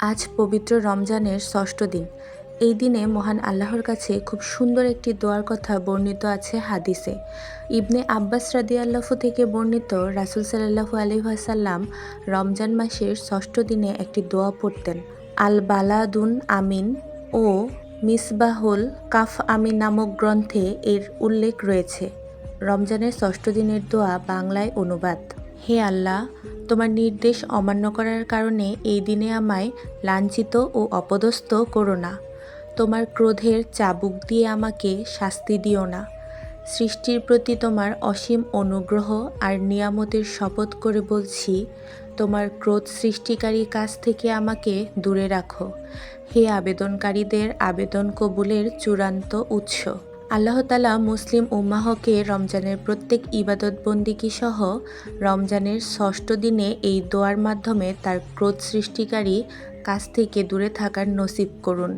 আজ পবিত্র রমজানের ষষ্ঠ দিন। এই দিনে মহান আল্লাহর কাছে খুব সুন্দর একটি দোয়ার কথা বর্ণিত আছে হাদিসে। ইবনে আব্বাস রাদি আল্লাহ থেকে বর্ণিত রাসুল সাল্লাহু আলহাসাল্লাম রমজান মাসের ষষ্ঠ দিনে একটি দোয়া পড়তেন, আল বালাদুন আমিন ও মিসবাহুল কাফ আমিন নামক গ্রন্থে এর উল্লেখ রয়েছে। রমজানের ষষ্ঠ দিনের দোয়া বাংলায় অনুবাদ, হে আল্লাহ তোমার নির্দেশ অমান্য করার কারণে এই দিনে আমায় লাঞ্ছিত ও অপদস্থ করো না। তোমার ক্রোধের চাবুক দিয়ে আমাকে শাস্তি দিও না। সৃষ্টির প্রতি তোমার অসীম অনুগ্রহ আর নিয়ামতের শপথ করে বলছি, তোমার ক্রোধ সৃষ্টিকারী কাজ থেকে আমাকে দূরে রাখো। হে আবেদনকারীদের আবেদন কবুলের চূড়ান্ত উৎস। আল্লাহ তালা মুসলিম উম্মাহকে রমজানের প্রত্যেক ইবাদত বন্দিকি সহ রমজানের ষষ্ঠ দিনে এই দোয়ার মাধ্যমে তার ক্রোধ সৃষ্টিকারী কাছ থেকে দূরে থাকার নসিব করুন।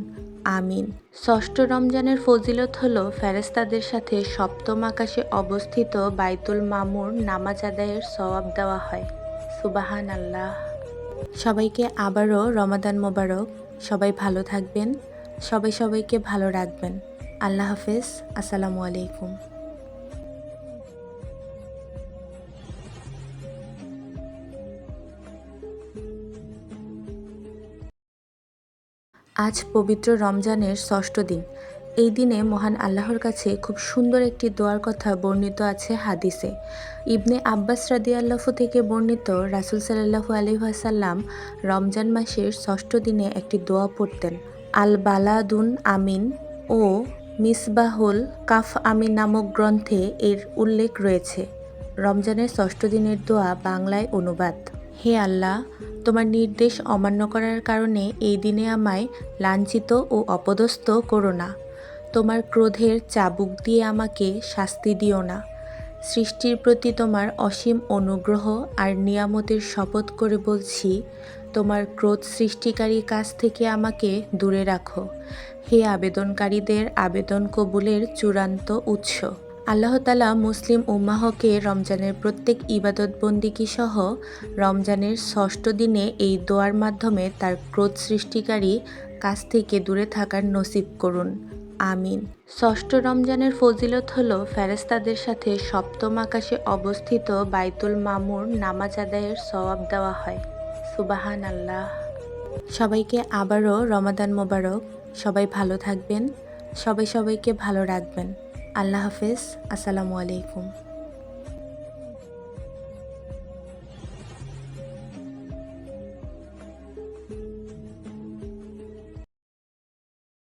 আমিন। ষষ্ঠ রমজানের ফজিলত হল ফেরেস্তাদের সাথে সপ্তম আকাশে অবস্থিত বাইতুল মামুর নামাজ আদায়ের সওয়াব দেওয়া হয়। সুবাহান আল্লাহ সবাইকে আবারও রমাদান মোবারক। সবাই ভালো থাকবেন। সবাই সবাইকে ভালো রাখবেন। আল্লাহ হাফেজ, আসসালামু আলাইকুম। আজ পবিত্র রমজানের ষষ্ঠ দিন। এই দিনে মহান আল্লাহর কাছে খুব সুন্দর একটি দোয়ার কথা বর্ণিত আছে হাদিসে। ইবনে আব্বাস রাদিয়াল্লাহু থেকে বর্ণিত রাসুল সাল্লাহু আলহাসাল্লাম রমজান মাসের ষষ্ঠ দিনে একটি দোয়া পড়তেন আল বালাদুন আমিন ও মিসবাহুল কাফ আমি নামক গ্রন্থে এর উল্লেখ রয়েছে। রমজানের ষষ্ঠ দিনের দোয়া বাংলায় অনুবাদ। হে আল্লাহ, তোমার নির্দেশ অমান্য করার কারণে এই দিনে আমায় লাঞ্ছিত ও অপদস্থ করো না। তোমার ক্রোধের চাবুক দিয়ে আমাকে শাস্তি দিও না। সৃষ্টির প্রতি তোমার অসীম অনুগ্রহ আর নিয়ামতের শপথ করে বলছি, তোমার ক্রোধ সৃষ্টিকারী কাজ থেকে আমাকে দূরে রাখো। হে আবেদনকারীদের আবেদন কবুলের চূড়ান্ত উৎস। আল্লাহ তালা মুসলিম উম্মাহকে রমজানের প্রত্যেক ইবাদত বন্দিকি সহ রমজানের ষষ্ঠ দিনে এই দোয়ার মাধ্যমে তার ক্রোধ সৃষ্টিকারী কাছ থেকে দূরে থাকার নসিব করুন। আমিন। ষষ্ঠ রমজানের ফজিলত হল ফেরেস্তাদের সাথে সপ্তম আকাশে অবস্থিত বাইতুল মামুর নামাজ আদায়ের সওয়াব দেওয়া হয়। সুবাহান আল্লাহ সবাইকে আবারও রমাদান মোবারক। সবাই ভালো থাকবেন। সবাই সবাইকে ভালো রাখবেন। আল্লাহ হাফেজ। আসসালামু আলাইকুম।